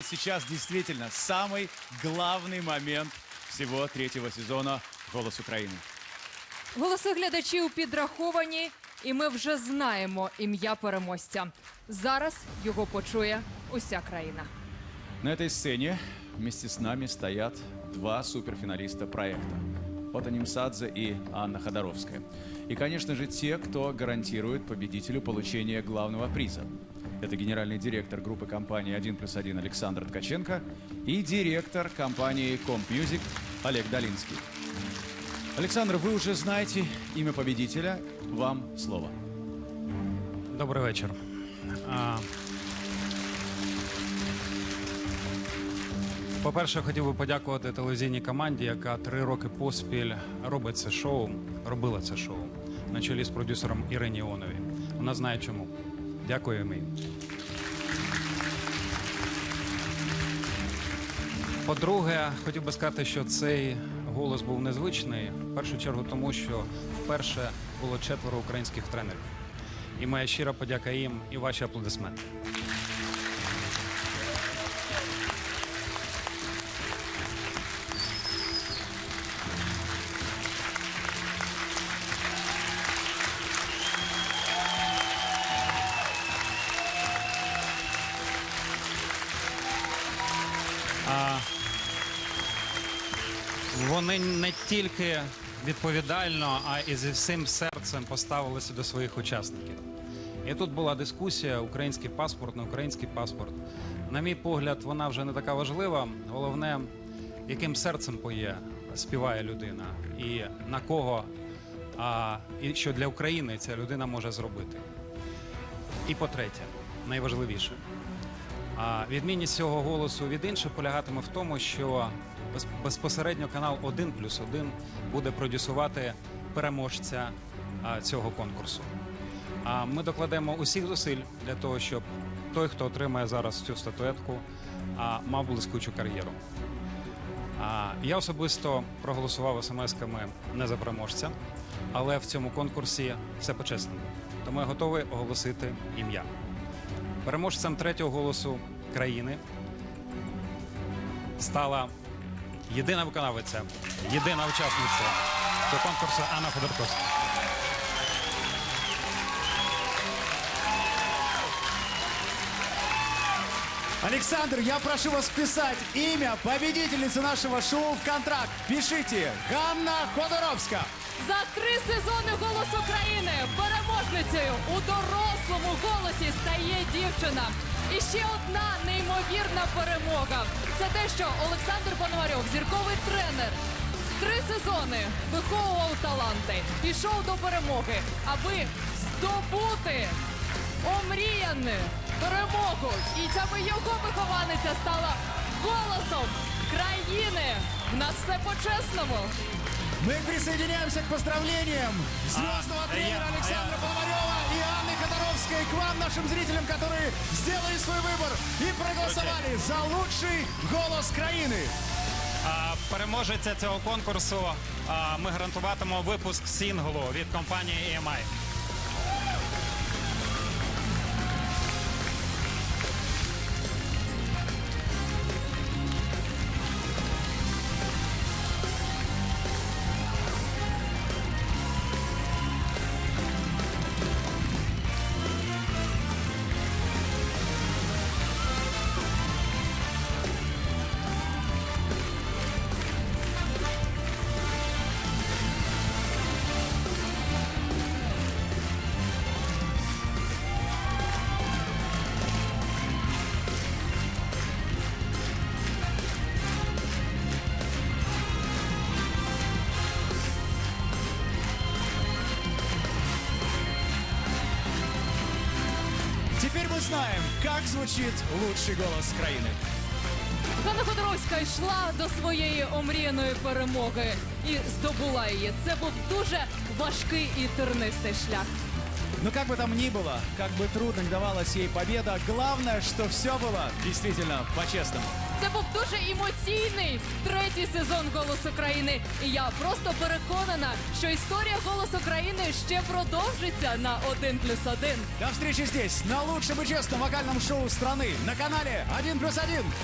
Сейчас действительно самый главный момент всего третьего сезона «Голос Украины». Голоси глядачів підраховані, і ми вже знаємо ім'я переможця. Зараз його почує уся країна. На этой сцене вместе с нами стоят два суперфиналиста проекта. Ота Нимсадзе и Анна Ходоровская. И, конечно же, те, кто гарантирует победителю получение главного приза. Это генеральный директор группы компании «1 плюс 1» Александр Ткаченко и директор компании Comp Music Олег Долинский. Александр, вы уже знаете имя победителя. Вам слово. Добрий вечір. А, По-перше, хотів би подякувати телевізійній команді, яка три роки поспіль робить це шоу, робила це шоу на чолі з продюсером Ірині Іонові. Вона знає чому. Дякую їм. По-друге, хотів би сказати, що цей голос був незвичний. В першу чергу, тому що вперше було четверо українських тренерів. І моя щира подяка їм і ваші аплодисменти. Вони не тільки відповідально, а і зі всім серцем поставилися до своїх учасників. І тут була дискусія: український паспорт, не український паспорт. На мій погляд, вона вже не така важлива. Головне, яким серцем поє, співає людина, і на кого, а, і що для України ця людина може зробити. І по-третє, найважливіше. А відмінність цього голосу від інших полягатиме в тому, що без- безпосередньо канал 1 плюс 1 буде продюсувати переможця цього конкурсу. А ми докладемо усіх зусиль для того, щоб той, хто отримає зараз цю статуетку, мав блискучу кар'єру. Я особисто проголосував смс-ками не за переможця, але в цьому конкурсі все по-чесному. Тому я готовий оголосити ім'я. Переможцем третього голосу країни стала єдина виконавиця, єдина учасниця цього конкурсу Анна Ходорковська. Александр, я прошу вас вписать имя победительницы нашего шоу в контракт. Пишите Ганна Ходоровска. За три сезони голос України переможницею у дорослому голосі стає дівчина. І ще одна неймовірна перемога. Це те, що Олександр Пономарьов, зірковий тренер, три сезони виховував таланти, пішов до перемоги, аби здобути омріяну перемогу. І саме його вихованиця стала голосом країни. В нас все по-чесному. Мы присоединяемся к поздравлениям звездного А, тренера я- Александра я- Пономарева и Анны Ходоровской к вам, нашим зрителям, которые сделали свой выбор и проголосовали за лучший голос краины. А, Переможеця цього конкурсу а, ми гарантуватимемо випуск сінглу від компанії E EMI. Теперь мы знаем, как звучит лучший голос краины. Ганна Ходоровська йшла до своєї омріяної перемоги і здобула її. Це був дуже важкий і тернистий шлях. Но как бы там ни было, как бы трудно ни давалась ей победа, главное, что все было действительно по-честному. Це був дуже емоційний третій сезон «Голос України». І я просто переконана, що історія «Голос України» ще продовжиться на 1 плюс 1. До встречи здесь, на лучшем и честном вокальном шоу страны, на канале 1 плюс 1.